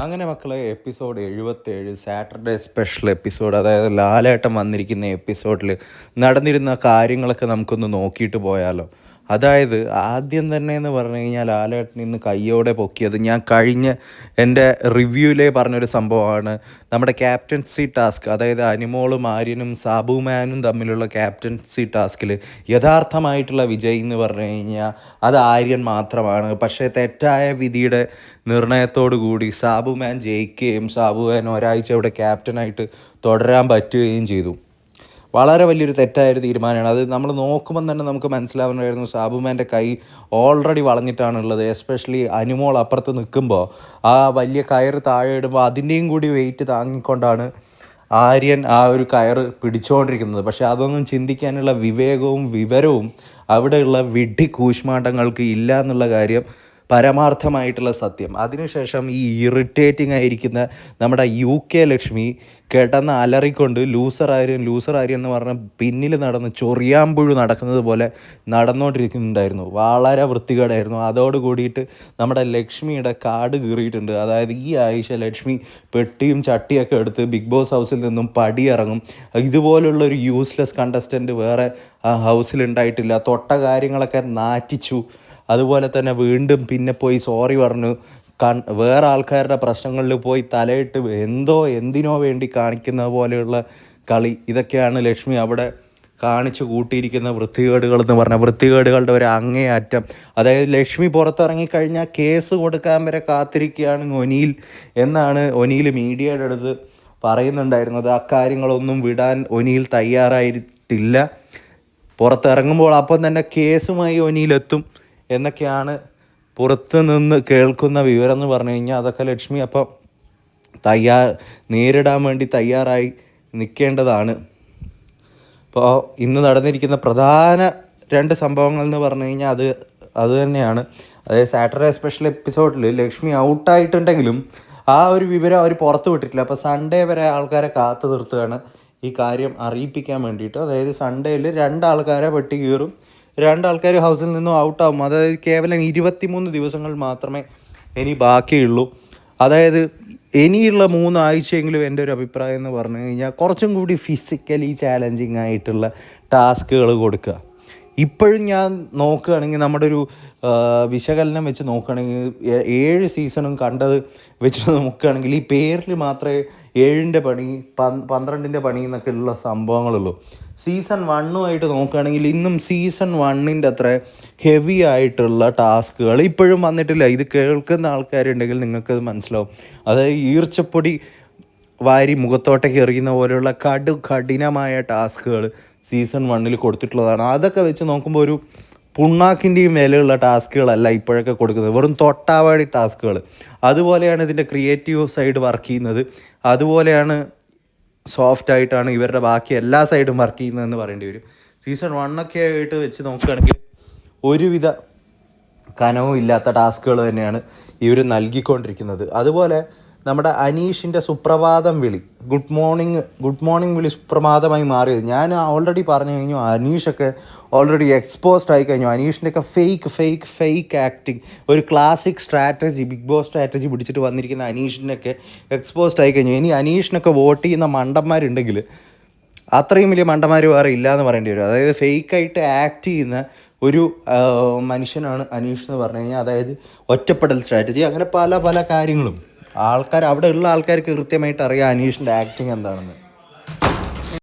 അങ്ങനെ മക്കളെ എപ്പിസോഡ് എഴുപത്തേഴ് സാറ്റർഡേ സ്പെഷ്യൽ എപ്പിസോഡ് അതായത് ലാലേട്ടം വന്നിരിക്കുന്ന എപ്പിസോഡിൽ നടന്നിരുന്ന കാര്യങ്ങളൊക്കെ നമുക്കൊന്ന് നോക്കിയിട്ട് പോയാലോ. അതായത് ആദ്യം തന്നെ എന്ന് പറഞ്ഞു കഴിഞ്ഞാൽ ലാലേട്ടൻ ഇന്ന് കയ്യോടെ പൊക്കിയത് ഞാൻ കഴിഞ്ഞ എന്റെ റിവ്യൂവിലെ പറഞ്ഞൊരു സംഭവമാണ്. നമ്മുടെ ക്യാപ്റ്റൻസി ടാസ്ക് അതായത് അനിമോളും ആര്യനും സാബുമാനും തമ്മിലുള്ള ക്യാപ്റ്റൻസി ടാസ്കിൽ യഥാർത്ഥമായിട്ടുള്ള വിജയ് എന്ന് പറഞ്ഞു കഴിഞ്ഞാൽ അത് ആര്യൻ മാത്രമാണ്. പക്ഷേ തെറ്റായ വിധിയുടെ നിർണയത്തോടു കൂടി സാബുമാൻ ജയിക്കുകയും സാബുമാൻ ഒരാഴ്ച ഇവിടെ ക്യാപ്റ്റനായിട്ട് തുടരാൻ പറ്റുകയും ചെയ്തു. വളരെ വലിയൊരു തെറ്റായ തീരുമാനമാണ്. അത് നമ്മൾ നോക്കുമ്പോൾ തന്നെ നമുക്ക് മനസ്സിലാവുന്നതായിരുന്നു സാബുമാന്റെ കൈ ഓൾറെഡി വളഞ്ഞിട്ടാണുള്ളത്. എസ്പെഷ്യലി അനുമോൾ അപ്പുറത്ത് നിൽക്കുമ്പോൾ ആ വലിയ കയറ് താഴെ ഇടുമ്പോൾ അതിന്റെയും കൂടി വെയിറ്റ് താങ്ങിക്കൊണ്ടാണ് ആര്യൻ ആ ഒരു കയറ് പിടിച്ചുകൊണ്ടിരിക്കുന്നത്. പക്ഷെ അതൊന്നും ചിന്തിക്കാനുള്ള വിവേകവും വിവരവും അവിടെയുള്ള വിഡ്ഢി കൂശ്മാണ്ടങ്ങൾക്ക് ഇല്ല എന്നുള്ള കാര്യം പരമാർത്ഥമായിട്ടുള്ള സത്യം. അതിനുശേഷം ഈ ഇറിറ്റേറ്റിംഗ് ആയിരിക്കുന്ന നമ്മുടെ യു കെ ലക്ഷ്മി കിടന്ന് അലറിക്കൊണ്ട് ലൂസർ ആര്യൻ ലൂസർ ആര്യൻ എന്ന് പറഞ്ഞ പിന്നിൽ നടന്ന് ചൊറിയാമ്പുഴു നടക്കുന്നത് പോലെ നടന്നുകൊണ്ടിരിക്കുന്നുണ്ടായിരുന്നു വളരെ വൃത്തികേടായിരുന്നു. അതോട് കൂടിയിട്ട് നമ്മുടെ ലക്ഷ്മിയുടെ കാട് കീറിയിട്ടുണ്ട്. അതായത് ഈ ആഴ്ച ലക്ഷ്മി പെട്ടിയും ചട്ടിയൊക്കെ എടുത്ത് ബിഗ് ബോസ് ഹൗസിൽ നിന്നും പടിയിറങ്ങും. ഇതുപോലുള്ള ഒരു യൂസ്ലെസ് കണ്ടസ്റ്റന്റ് വേറെ ഹൗസിൽ ഉണ്ടായിട്ടില്ല. തൊട്ട കാര്യങ്ങളൊക്കെ നാറ്റിച്ചു. അതുപോലെ തന്നെ വീണ്ടും പിന്നെ പോയി സോറി പറഞ്ഞു. വേറെ ആൾക്കാരുടെ പ്രശ്നങ്ങളിൽ പോയി തലയിട്ട് എന്തോ എന്തിനോ വേണ്ടി കാണിക്കുന്ന പോലെയുള്ള കളി. ഇതൊക്കെയാണ് ലക്ഷ്മി അവിടെ കാണിച്ചു കൂട്ടിയിരിക്കുന്ന വൃത്തികേടുകൾ എന്ന് പറഞ്ഞാൽ വൃത്തികേടുകളുടെ ഒരു അങ്ങേയറ്റം. അതായത് ലക്ഷ്മി പുറത്തിറങ്ങിക്കഴിഞ്ഞാൽ കേസ് കൊടുക്കാൻ വരെ കാത്തിരിക്കുകയാണ് ഒനിയിൽ എന്നാണ് ഒനിയിൽ മീഡിയയുടെ അടുത്ത് പറയുന്നുണ്ടായിരുന്നത്. അക്കാര്യങ്ങളൊന്നും വിടാൻ ഒനിയിൽ തയ്യാറായിട്ടില്ല. പുറത്തിറങ്ങുമ്പോൾ അപ്പം തന്നെ കേസുമായി ഒനിയിലെത്തും എന്നൊക്കെയാണ് പുറത്ത് നിന്ന് കേൾക്കുന്ന വിവരം എന്ന് പറഞ്ഞു കഴിഞ്ഞാൽ അതൊക്കെ ലക്ഷ്മി അപ്പം തയ്യാർ നേരിടാൻ വേണ്ടി തയ്യാറായി നിൽക്കേണ്ടതാണ്. അപ്പോൾ ഇന്ന് നടന്നിരിക്കുന്ന പ്രധാന രണ്ട് സംഭവങ്ങൾ എന്ന് പറഞ്ഞു കഴിഞ്ഞാൽ അത് അത് തന്നെയാണ്. അതായത് സാറ്റർഡേ സ്പെഷ്യൽ എപ്പിസോഡിൽ ലക്ഷ്മി ഔട്ടായിട്ടുണ്ടെങ്കിലും ആ ഒരു വിവരം അവർ പുറത്ത് വിട്ടിട്ടില്ല. അപ്പോൾ സൺഡേ വരെ ആൾക്കാരെ കാത്തു നിർത്തുകയാണ് ഈ കാര്യം അറിയിപ്പിക്കാൻ വേണ്ടിയിട്ട്. അതായത് സൺഡേയിൽ രണ്ടാൾക്കാരെ വെട്ടി കീറും. രണ്ടാൾക്കാർ ഹൗസിൽ നിന്നും ഔട്ടാവും. അതായത് കേവലം ഇരുപത്തിമൂന്ന് ദിവസങ്ങൾ മാത്രമേ ഇനി ബാക്കിയുള്ളൂ. അതായത് ഇനിയുള്ള മൂന്നാഴ്ചയെങ്കിലും എന്റെ ഒരു അഭിപ്രായം എന്ന് പറഞ്ഞു കഴിഞ്ഞാൽ കുറച്ചും കൂടി ഫിസിക്കലി ചാലഞ്ചിങ് ആയിട്ടുള്ള ടാസ്കുകൾ കൊടുക്കുക. ഇപ്പോഴും ഞാൻ നോക്കുകയാണെങ്കിൽ നമ്മുടെ ഒരു വിശകലനം വെച്ച് നോക്കുകയാണെങ്കിൽ ഏഴ് സീസണും കണ്ടത് വെച്ച് നോക്കുകയാണെങ്കിൽ ഈ പേരിൽ മാത്രമേ ഏഴിന്റെ പണി പന്ത്രണ്ടിന്റെ പണി എന്നൊക്കെ ഉള്ള സംഭവങ്ങളുള്ളൂ. സീസൺ വണ്ണുമായിട്ട് നോക്കുകയാണെങ്കിൽ ഇന്നും സീസൺ വണ്ണിന്റെ അത്ര ഹെവി ആയിട്ടുള്ള ടാസ്കുകൾ ഇപ്പോഴും വന്നിട്ടില്ല. ഇത് കേൾക്കുന്ന ആൾക്കാരുണ്ടെങ്കിൽ നിങ്ങൾക്കത് മനസ്സിലാവും. അതായത് ഈർച്ചപ്പൊടി വാരി മുഖത്തോട്ടേക്ക് എറിയുന്ന പോലെയുള്ള കടു കഠിനമായ ടാസ്കുകൾ സീസൺ വണ്ണിൽ കൊടുത്തിട്ടുള്ളതാണ്. അതൊക്കെ വെച്ച് നോക്കുമ്പോൾ ഒരു പുണ്ണാക്കിന്റെയും വിലയുള്ള ടാസ്കുകളല്ല ഇപ്പോഴൊക്കെ കൊടുക്കുന്നത്. വെറും തൊട്ടാവാടി ടാസ്കുകൾ. അതുപോലെയാണ് ഇതിന്റെ ക്രിയേറ്റീവ് സൈഡ് വർക്ക് ചെയ്യുന്നത്. അതുപോലെയാണ് സോഫ്റ്റ് ആയിട്ടാണ് ഇവരുടെ ബാക്കി എല്ലാ സൈഡും വർക്ക് ചെയ്യുന്നതെന്ന് പറയേണ്ടി വരും. സീസൺ വണ്ണൊക്കെ ആയിട്ട് വെച്ച് നോക്കുകയാണെങ്കിൽ ഒരുവിധ കനവും ഇല്ലാത്ത ടാസ്കുകൾ തന്നെയാണ് ഇവർ നൽകിക്കൊണ്ടിരിക്കുന്നത്. അതുപോലെ നമ്മുടെ അനീഷിന്റെ സുപ്രഭാതം വിളി. ഗുഡ് മോർണിംഗ് ഗുഡ് മോർണിംഗ് വിളി സുപ്രഭാതമായി മാറിയത്. ഞാൻ ഓൾറെഡി പറഞ്ഞു കഴിഞ്ഞു അനീഷൊക്കെ ഓൾറെഡി എക്സ്പോസ്ഡ് ആയി കഴിഞ്ഞു. അനീഷിന്റെയൊക്കെ ഫേക്ക് ഫേക്ക് ഫേക്ക് ആക്ടിങ് ഒരു classic strategy Bigg Boss strategy പിടിച്ചിട്ട് വന്നിരിക്കുന്ന അനീഷിനൊക്കെ എക്സ്പോസ്ഡ് ആയി കഴിഞ്ഞു. ഇനി അനീഷിനൊക്കെ വോട്ട് ചെയ്യുന്ന മണ്ടന്മാരുണ്ടെങ്കിൽ അത്രയും വലിയ മണ്ടന്മാർ വേറെ ഇല്ല എന്ന് പറയേണ്ടി വരും. അതായത് ഫേക്കായിട്ട് ആക്ട് ചെയ്യുന്ന ഒരു മനുഷ്യനാണ് അനീഷ് എന്ന് പറഞ്ഞു കഴിഞ്ഞാൽ അതായത് ഒറ്റപ്പെടൽ സ്ട്രാറ്റജി അങ്ങനെ പല പല കാര്യങ്ങളും. ആൾക്കാർ അവിടെ ഉള്ള ആൾക്കാർക്ക് കൃത്യമായിട്ട് അറിയാം അനീഷിന്റെ ആക്ടിങ് എന്താണെന്ന്.